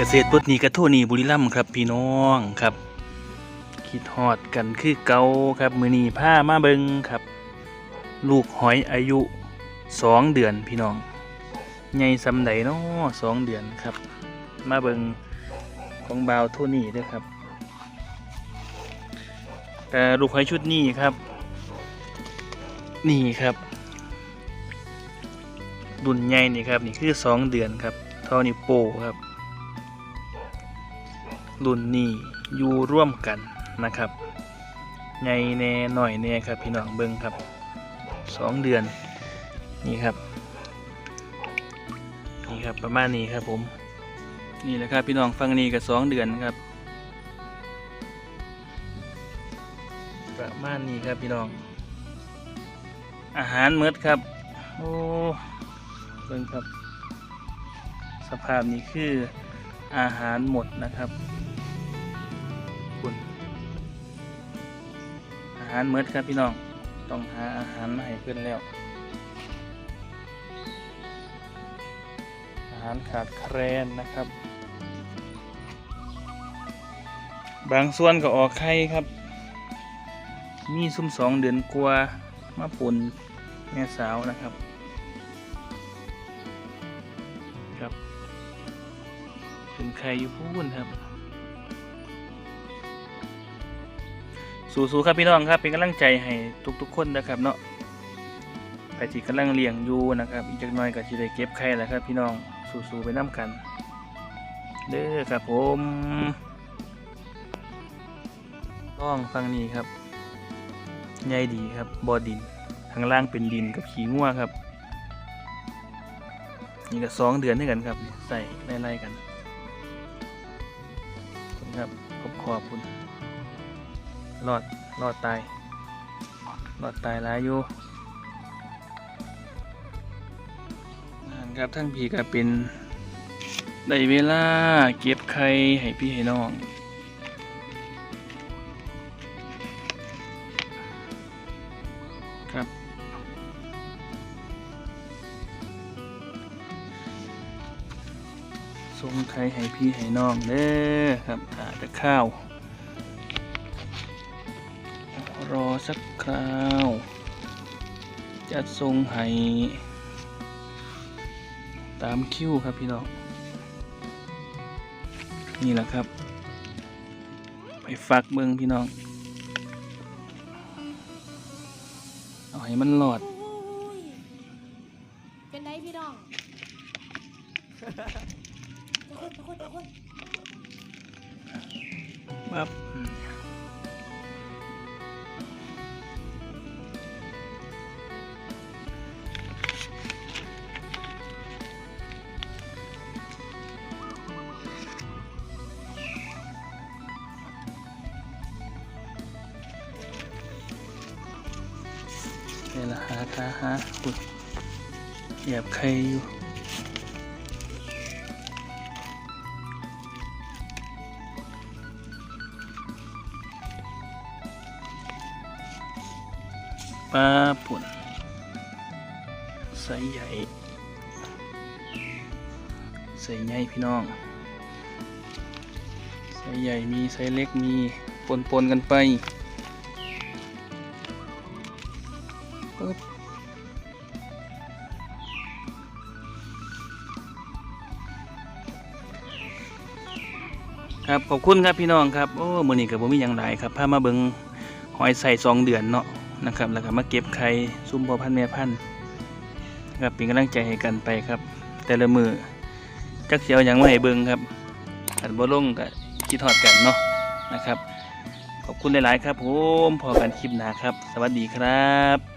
กษตรปลดหนี้กระโทหนีบุรีรัมย์ครับพี่น้องครับ คิดฮอดกันคือเก่าครับมือนีผ้ามาเบิงครับ ลูกหอยอายุสองเดือนพี่น้องใหญ่สำใดเนาะสองเดือนครับ มาเบิงของบาวโทนี่ด้วยครับแต่ลูกหอยชุดนี้ครับ นี่ครับดุนใหญ่นี่ครับนี่คือสองเดือนครับเท่านี้โป้ครับ รุ่นนี้อยู่ร่วมกันนะครับใหญ่แน่หน่อยแน่ครับพี่น้องเบิ้งครับสองเดือนนี่ครับนี่ครับประมาณนี้ครับผม นี่แหละครับพี่น้องฟังนี่กับสองเดือนครับ ประมาณนี้ครับพี่น้อง อาหารเมดครับโอ้เบิ่งครับ สภาพนี้คือ อาหารหมดนะครับคุณอาหารเมดครับพี่น้องต้องหาอาหารมาให้เพื่อนแล้ว อาหารขาดแคลนนะครับ บางส่วนก็ออกไข่ครับ มีซุ่มสองเดือนกว่ามาปุ่นแม่สาวนะครับครับ เป็นใครอยู่พูนครับ สู้ๆครับพี่น้องครับ เป็นกำลังใจให้ทุกๆคนนะครับเนาะไปที่กำลังเลี้ยงอยู่นะครับ อีกจักน่อยก็จะได้เก็บไข่แล้วครับ พี่น้องสู้ๆไปน้ำกันเด้อครับผมต้องฟังนี้ครับใหญ่ดีครับบอดินข้างล่างเป็นดินกับขี้งัวครับ นี่ก็สองเดือนด้วยกันครับ ใส่ไล่ๆกัน ครับขอบขอบคุณรอดรอดตายรอดตายหลายอยู่นั่นครับทั้งพี่ก็เป็นได้เวลาเก็บไข่ให้พี่ให้น้อง งไข่ให้พี่ให้น้องเด้อครับอาจจะข้าว รอสักคราว จะส่งให้ตามคิวครับพี่น้อง นี่แหละครับ ไปฟักเบิงพี่น้อง เอาให้มันหลอด เป็นไดพี่น้อง จะคนจะคนจะคนปั๊บนี่ละหาทาหาอุ้ยเหยียบใครอยู่ ปลาปุ่นไซส์ใหญ่ไซส์ใหญ่พี่น้องไซส์ใหญ่มีไซส์เล็กมีปนปนกันไปปึ๊บครับขอบคุณครับพี่น้องครับโอ้มือนี้กับผมมีอย่างไรครับพามาเบิงหอยใส่สองเดือนเนาะ นะครับแล้วก็มาเก็บไข่ซุ่มพอพันแม่พันธุ์ครับเป็นกำลังใจให้กันไปครับ แต่ละมือจักเสียวยังไม่ให้เบิ่งครับขันบ่ลงก็คิดทอดกันเนาะนะครับ ขอบคุณหลาย ๆ ครับผมพอกันคลิปหน้าครับ สวัสดีครับ